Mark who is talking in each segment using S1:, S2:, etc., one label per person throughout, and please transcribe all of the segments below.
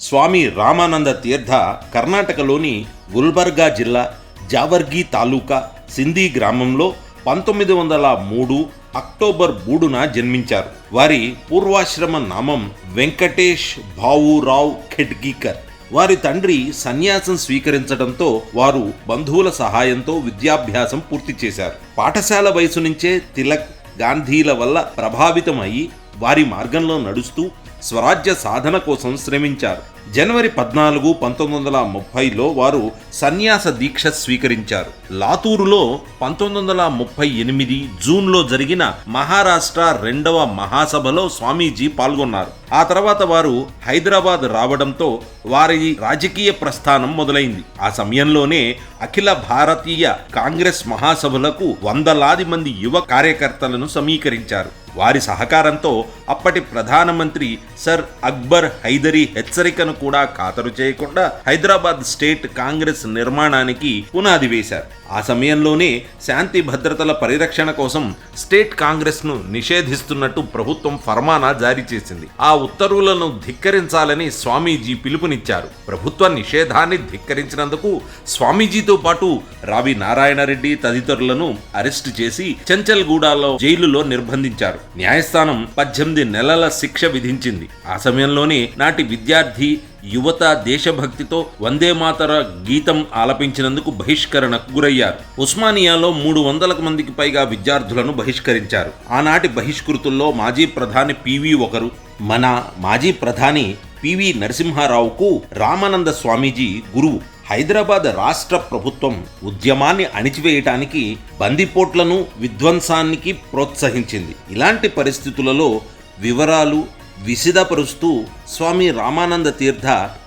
S1: స్వామి రామానంద తీర్థ కర్ణాటకలోని గుల్బర్గా జిల్లా జావర్గి తాలూకా సింధీ గ్రామంలో పంతొమ్మిది వందల మూడు అక్టోబర్ మూడున జన్మించారు. వారి పూర్వాశ్రమ నామం వెంకటేష్ భావురావ్ ఖెడ్గీకర్. వారి తండ్రి సన్యాసం స్వీకరించడంతో వారు బంధువుల సహాయంతో విద్యాభ్యాసం పూర్తి చేశారు. పాఠశాల వయసు నుంచే తిలక్ గాంధీల వల్ల ప్రభావితమయ్యి వారి మార్గంలో నడుస్తూ స్వరాజ్య సాధన కోసం శ్రమించారు. జనవరి పద్నాలుగు పంతొమ్మిది వందల ముప్పైలో వారు సన్యాస దీక్ష స్వీకరించారు. లాతూరులో పంతొమ్మిది వందల ముప్పై ఎనిమిది జూన్లో జరిగిన మహారాష్ట్ర రెండవ మహాసభలో స్వామీజీ పాల్గొన్నారు. ఆ తర్వాత వారు హైదరాబాద్ రావడంతో వారి రాజకీయ ప్రస్థానం మొదలైంది. ఆ సమయంలోనే అఖిల భారతీయ కాంగ్రెస్ మహాసభలకు వందలాది మంది యువ కార్యకర్తలను సమీకరించారు. వారి సహకారంతో అప్పటి ప్రధానమంత్రి సర్ అక్బర్ హైదరీ హెచ్చరికను కూడా ఖాతరు చేయకుండా హైదరాబాద్ స్టేట్ కాంగ్రెస్ నిర్మాణానికి పునాది వేశారు. ఆ సమయంలోనే శాంతి భద్రతల పరిరక్షణ కోసం స్టేట్ కాంగ్రెస్ను నిషేధిస్తున్నట్టు ప్రభుత్వం ఫర్మానా జారీ చేసింది. ఆ ఉత్తర్వులను ధిక్కరించాలని స్వామీజీ పిలుపునిచ్చారు. ప్రభుత్వ నిషేధాన్ని ధిక్కరించినందుకు స్వామీజీతో పాటు రావి నారాయణరెడ్డి తదితరులను అరెస్టు చేసి చెంచల్గూడలో జైలులో నిర్బంధించారు. న్యాయస్థానం పద్దెనిమిది నెలల శిక్ష విధించింది. ఆ సమయంలోనే నాటి విద్యార్థి యువత దేశభక్తితో వందే మాతర గీతం ఆలపించినందుకు బహిష్కరణకు గురయ్యారు. ఉస్మానియాలో మూడు వందలకు మందికి పైగా విద్యార్థులను బహిష్కరించారు. ఆనాటి బహిష్కృతుల్లో మాజీ ప్రధాని పివి ఒకరు మన మాజీ ప్రధాని పివి నరసింహారావుకు రామానంద స్వామీజీ గురువు. హైదరాబాద్ రాష్ట్ర ప్రభుత్వం ఉద్యమాన్ని అణిచివేయటానికి బందిపోట్లను విధ్వంసానికి ప్రోత్సహించింది. ఇలాంటి పరిస్థితులలో వివరాలు విసిదపరుస్తూ స్వామి రామానంద తీర్థ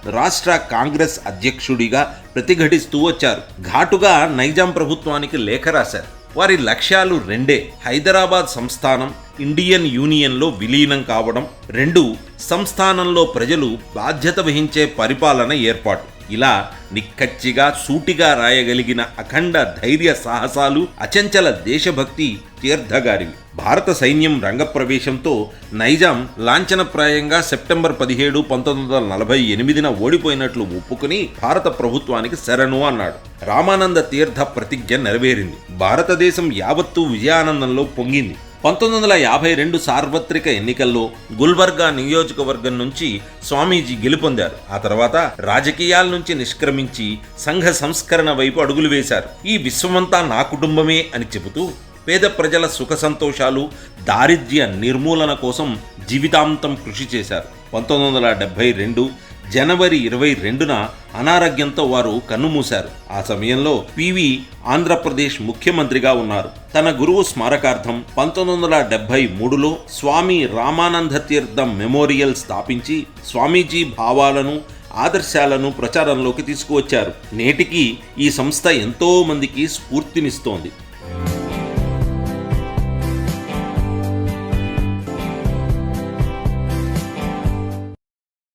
S1: రాష్ట్ర కాంగ్రెస్ అధ్యక్షుడిగా ప్రతిఘటిస్తూ వచ్చారు. ఘాటుగా నైజాం ప్రభుత్వానికి లేఖ రాశారు. వారి లక్ష్యాలు రెండే. హైదరాబాద్ సంస్థానం ఇండియన్ యూనియన్లో విలీనం కావడం. రెండు సంస్థానంలో ప్రజలు బాధ్యత వహించే పరిపాలన ఏర్పాటు. ఇలా నిక్కచ్చిగా సూటిగా రాయగలిగిన అఖండ ధైర్య సాహసాలు అచంచల దేశభక్తి తీర్థగారివి. భారత సైన్యం రంగప్రవేశంతో నైజాం లాంఛనప్రాయంగా సెప్టెంబర్ పదిహేడు పంతొమ్మిది వందల నలభై ఎనిమిదిన ఓడిపోయినట్లు ఒప్పుకుని భారత ప్రభుత్వానికి శరణు అన్నాడు. రామానంద తీర్థ ప్రతిజ్ఞ నెరవేరింది. భారతదేశం యావత్తు విజయానందంలో పొంగింది. పంతొమ్మిది వందల యాభై రెండు సార్వత్రిక ఎన్నికల్లో గుల్బర్గా నియోజకవర్గం నుంచి స్వామీజీ గెలుపొందారు. ఆ తర్వాత రాజకీయాల నుంచి నిష్క్రమించి సంఘ సంస్కరణ వైపు అడుగులు వేశారు. ఈ విశ్వమంతా నా కుటుంబమే అని చెబుతూ పేద ప్రజల సుఖ సంతోషాలు దారిద్ర్య నిర్మూలన కోసం జీవితాంతం కృషి చేశారు. పంతొమ్మిది వందల డెబ్బై రెండు జనవరి ఇరవై రెండున అనారోగ్యంతో వారు కన్నుమూశారు. ఆ సమయంలో పివి ఆంధ్రప్రదేశ్ ముఖ్యమంత్రిగా ఉన్నారు. తన గురువు స్మారకార్థం పంతొమ్మిది వందల డెబ్బై మూడులో స్వామి రామానంద తీర్థం మెమోరియల్ స్థాపించి స్వామీజీ భావాలను ఆదర్శాలను ప్రచారంలోకి తీసుకువచ్చారు. నేటికి ఈ సంస్థ ఎంతో మందికి స్ఫూర్తినిస్తోంది.